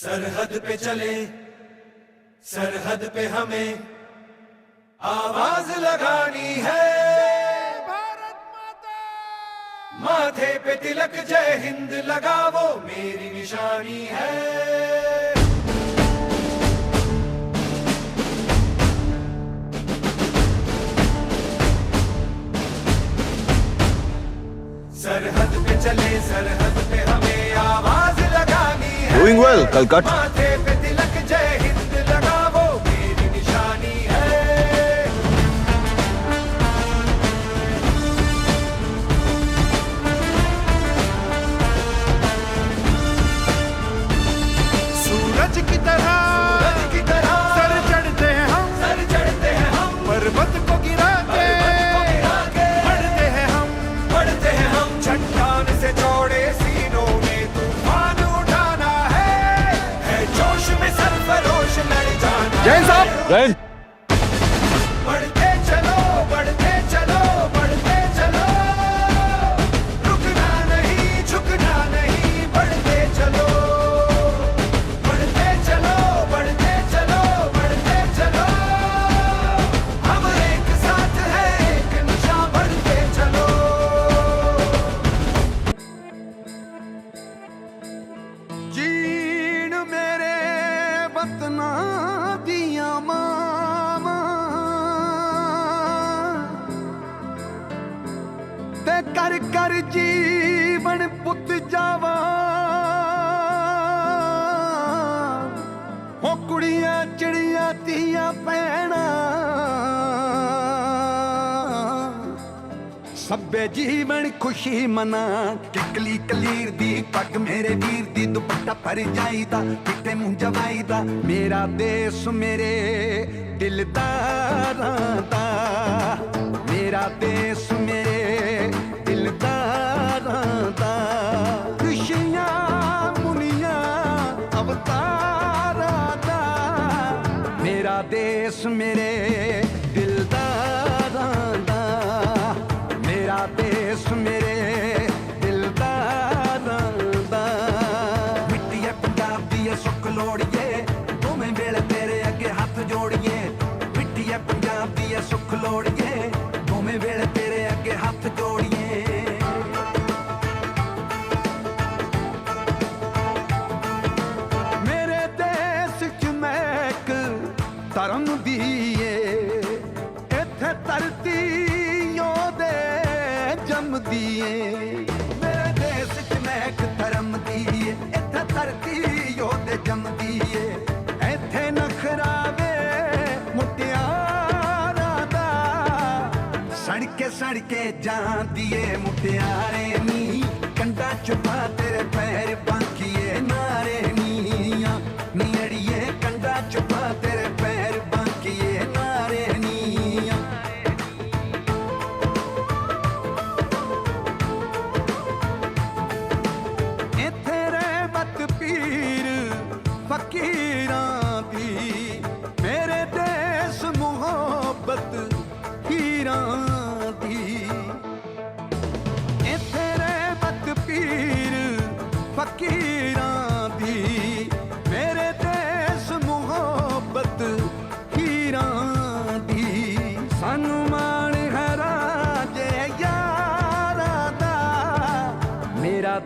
सरहद पे चले सरहद पे हमें आवाज़ लगानी है। माथे पे तिलक जय हिंद लगावो मेरी निशानी है। सरहद पे चले सरहद पे हमें Doing well, Kalkat. जाना जैन साहब। है। जैन ਤੇ ਕਰ ਕਰ ਜੀਵਨ ਪੁੱਤ ਜਾਵਾ। ਹੋ ਕੁੜੀਆਂ, ਚਿੜੀਆਂ ਤੀਆਂ ਪੈਣਾ ਸੱਬੇ ਜੀਵਨ ਖੁਸ਼ੀ ਮਨਾ, ਕਿਕਲੀ ਕਲੀਰ ਦੀ ਪੱਗ ਮੇਰੇ ਵੀਰ ਦੀ ਦੁਪੱਟਾ ਭਰ ਜਾਈਦਾ ਕਿਤੇ ਮੂੰਹ ਜਵਾਈਦਾ, ਮੇਰਾ ਦੇਸ਼ ਮੇਰੇ ਦਿਲਦਾਰਾਂ ਦਾ। ਮੇਰਾ ਦੇਸ਼ ਮੇਰੇ ਦਿਲਦਾਰਾਂ ਦਾ। ਖੁਸ਼ੀਆਂ ਮੁਨੀਆਂ ਅਵਤਾਰਾਂ ਦਾ। ਮੇਰਾ ਦੇਸ਼ ਮੇਰੇ ਇੱਥੇ ਧਰਤੀ ਉਹਦੇ ਜੰਮਦੀ ਏ ਮੇਰੇ ਦੇਸ਼ ਚ ਮਹਿਕ ਧਰਮ ਦੀ ਏ ਇੱਥੇ ਧਰਤੀ ਉਹਦੇ ਜੰਮਦੀ ਏ ਇੱਥੇ ਨਖਰਾਵੇ ਮੁਟਿਆਰਾਂ ਦਾ ਸੜਕੇ ਸੜਕੇ ਜਾਂਦੀ ਏ ਮੁਟਿਆਰੇ ਨੀ। ਕੰਡਾ ਚੁਪਾ ਤੇਰੇ ਪੈਰ ਬਾਕੀਏ ਨਾਰੇ।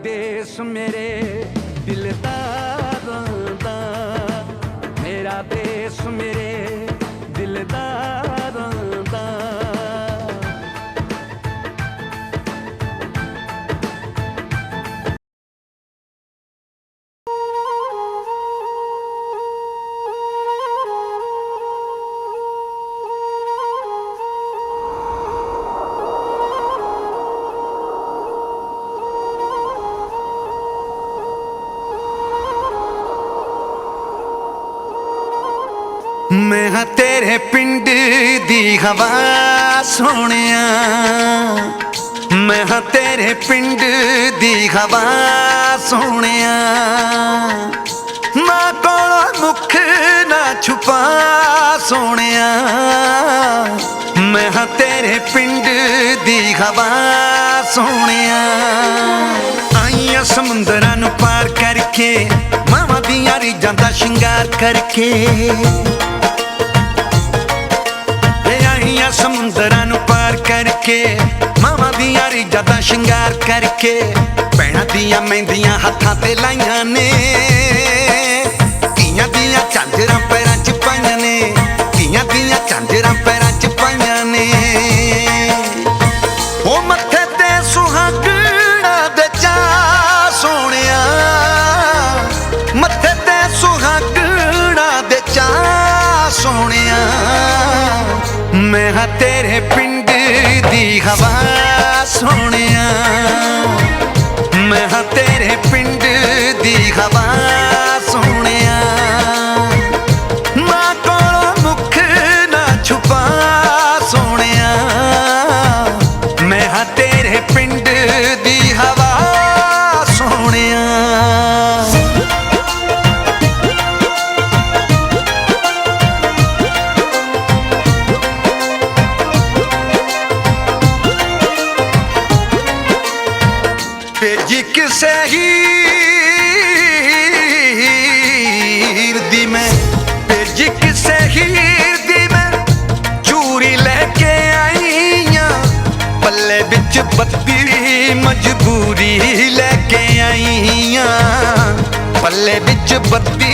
ਦੇਸ਼ ਮੇਰੇ ਦਿਲ ਦਾ ਮੇਰਾ ਦੇਸ਼ ਮੇਰੇ ਮੈਂ ਹਾਂ ਤੇਰੇ ਪਿੰਡ ਦੀ ਹਵਾ ਸੋਹਣਿਆ। ਮੈਂ ਹਾਂ ਤੇਰੇ ਪਿੰਡ ਦੀ ਹਵਾ ਸੋਹਣਿਆ। ਨਾ ਕੋਲੋਂ ਮੁਖ ਨਾ ਛੁਪਾ ਸੋਹਣਿਆ। ਮੈਂ ਹਾਂ ਤੇਰੇ ਪਿੰਡ ਦੀ ਹਵਾ ਸੋਹਣਿਆ। ਆਈਆਂ ਸਮੁੰਦਰਾਂ ਨੂੰ ਪਾਰ ਕਰਕੇ ਮਾਵਾਂ ਦੀਆਂ ਸ਼ਿੰਗਾਰ ਕਰਕੇ। ਵਿਆਹੀਆਂ ਸਮੁੰਦਰਾਂ ਨੂੰ ਪਾਰ ਕਰਕੇ, ਮਾਵਾਂ ਦੀਆਂ ਰੀਜਾਂ ਦਾ ਸ਼ਿੰਗਾਰ ਕਰਕੇ, ਭੈਣਾਂ ਦੀਆਂ ਮਹਿੰਦੀਆਂ ਹੱਥਾਂ ਤੇ ਲਾਈਆਂ ਨੇ। ਧੀਆਂ ਦੀਆਂ ਝਾਂਜਰਾਂ ਮੈਂ ਹਾਂ ਤੇਰੇ ਪਿੰਡ ਦੀ ਹਵਾ ਸੋਹਣਿਆ। ਮੈਂ ਹਾਂ ਤੇਰੇ ਪਿੰਡ ਦੀ ਹਵਾ ਲੈ